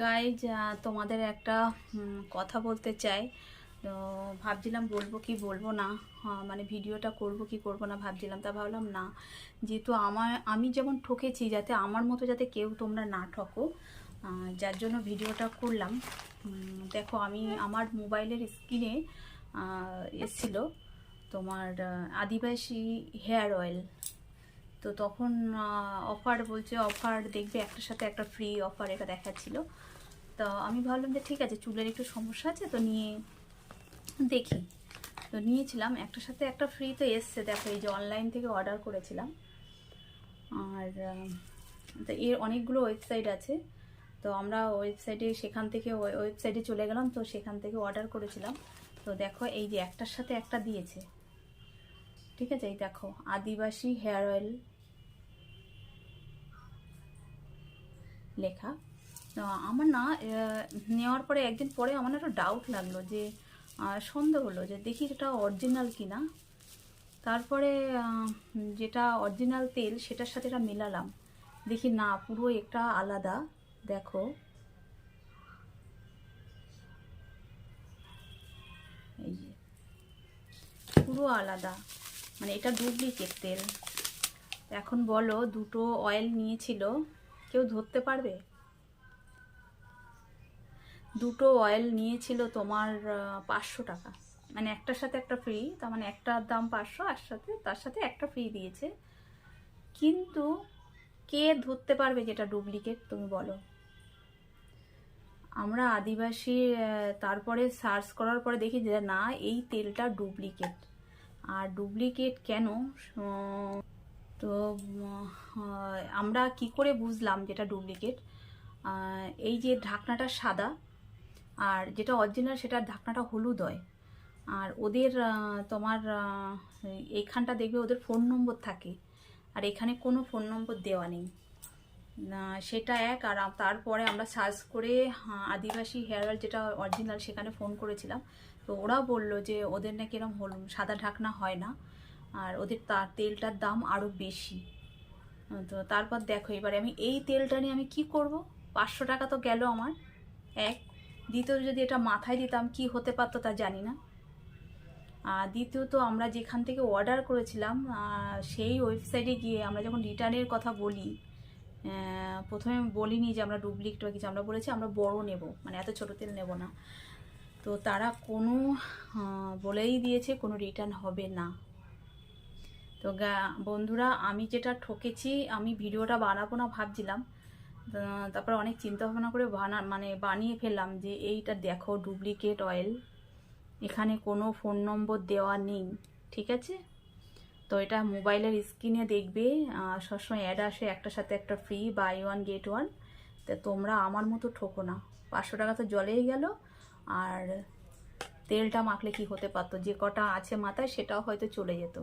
Guys তোমাদের একটা কথা বলতে চাই। তো ভাবছিলাম বলব কি বলব না। মানে ভিডিওটা করব কি করব না ভাবছিলাম, তা ভাবলাম না। যেহেতু আমার, আমি যেমন ঠকেছি যাতে আমার মতো যাতে কেউ তোমরা না ঠকো যার জন্য ভিডিওটা করলাম। দেখো, আমি আমার মোবাইলের স্ক্রিনে এসছিল তোমার আদিবাসী হেয়ার অয়েল। তো তখন অফার বলছে অফার দেখবে একটার সাথে একটা ফ্রি অফার এটা দেখাচ্ছিল। তো আমি ভাবলাম যে ঠিক আছে, চুলের একটু সমস্যা আছে, তো নিয়ে দেখি। তো নিয়েছিলাম, একটার সাথে একটা ফ্রি তো এসছে। দেখো, এই যে অনলাইন থেকে অর্ডার করেছিলাম। আর তো এর অনেকগুলো ওয়েবসাইট আছে। তো আমরা ওয়েবসাইটে সেখান থেকে ওয়েবসাইটে চলে গেলাম, তো সেখান থেকে অর্ডার করেছিলাম। তো দেখো, এই যে একটার সাথে একটা দিয়েছে। ঠিক আছে? এই দেখো, আদিবাসী হেয়ার অয়েল লেখা। আমার না নেওয়ার পরে একদিন পরে আমার একটু ডাউট লাগল যে সন্দেহ হলো যে দেখি এটা অরিজিনাল কিনা। তারপরে যেটা অরিজিনাল তেল সেটার সাথে এটা মেলালাম। দেখি না, পুরো একটা আলাদা। দেখো। এই পুরো আলাদা। মানে এটা ডুপ্লিকেট তেল। এখন বলো, দুটো অয়েল নিয়েছিল, কেউ ধরতে পারবে? দুটো অয়েল নিয়েছিল তোমার পাঁচশো টাকা। মানে একটার সাথে একটা ফ্রি তার মানে একটার দাম পাঁচশো, আর সাথে, তার সাথে একটা ফ্রি দিয়েছে। কিন্তু কে ধরতে পারবে যেটা ডুপ্লিকেট তুমি বলো? আমরা আদিবাসী তারপরে সার্চ করার পরে দেখি যে না, এই তেলটা ডুপ্লিকেট আর ডুপ্লিকেট কেন? তো আমরা কি করে বুঝলাম যেটা ডুপ্লিকেট? এই যে ঢাকনাটা সাদা আর যেটা অরিজিনাল সেটার ঢাকনাটা হলুদ হয় আর ওদের তোমার এইখানটা দেখবে ওদের ফোন নম্বর থাকে। আর এখানে কোনো ফোন নম্বর দেওয়া নেই। সেটা এক আর তারপরে আমরা সার্চ করে হ্যাঁ, আদিবাসী হেয়ার অয়েল যেটা অরিজিনাল সেখানে ফোন করেছিলাম। তো ওরা বলল যে ওদের নাকি এরকম হল সাদা ঢাকনা হয় না আর ওদের তার তেলটার দাম আরও বেশি। তো তারপর দেখো এবারে আমি এই তেলটা নিয়ে আমি কি করব? পাঁচশো টাকা তো গেল আমার এক। দ্বিতীয় যদি এটা মাথায় দিতাম কি হতে পারতো তা জানি না। আর দ্বিতীয়ত আমরা যেখান থেকে অর্ডার করেছিলাম সেই ওয়েবসাইটে গিয়ে আমরা যখন রিটার্নের কথা বলি প্রথমে বলিনি যে আমরা ডুপ্লিকেট বা কিছু, আমরা বলেছি আমরা বড় নেব মানে এত ছোট তেল নেব না। তো তারা কোনো বলেই দিয়েছে কোনো রিটার্ন হবে না। তো বন্ধুরা, আমি যেটা ঠকেছি, আমি ভিডিওটা বানাবো না ভাবছিলাম। তারপর অনেক চিন্তা ভাবনা করে বানা মানে বানিয়ে ফেললাম যে এইটা দেখো ডুপ্লিকেট অয়েল এখানে কোনো ফোন নম্বর দেওয়া নেই, ঠিক আছে? তো এটা মোবাইলের স্ক্রিনে দেখবে সবসময় অ্যাড আসে একটার সাথে একটা free buy one get one তা তোমরা আমার মতো ঠোকো না। পাঁচশো টাকা তো জলেই গেল। আর তেলটা মাখলে কি হতে পারতো? যে কটা আছে মাথায় সেটাও হয়তো চলে যেত।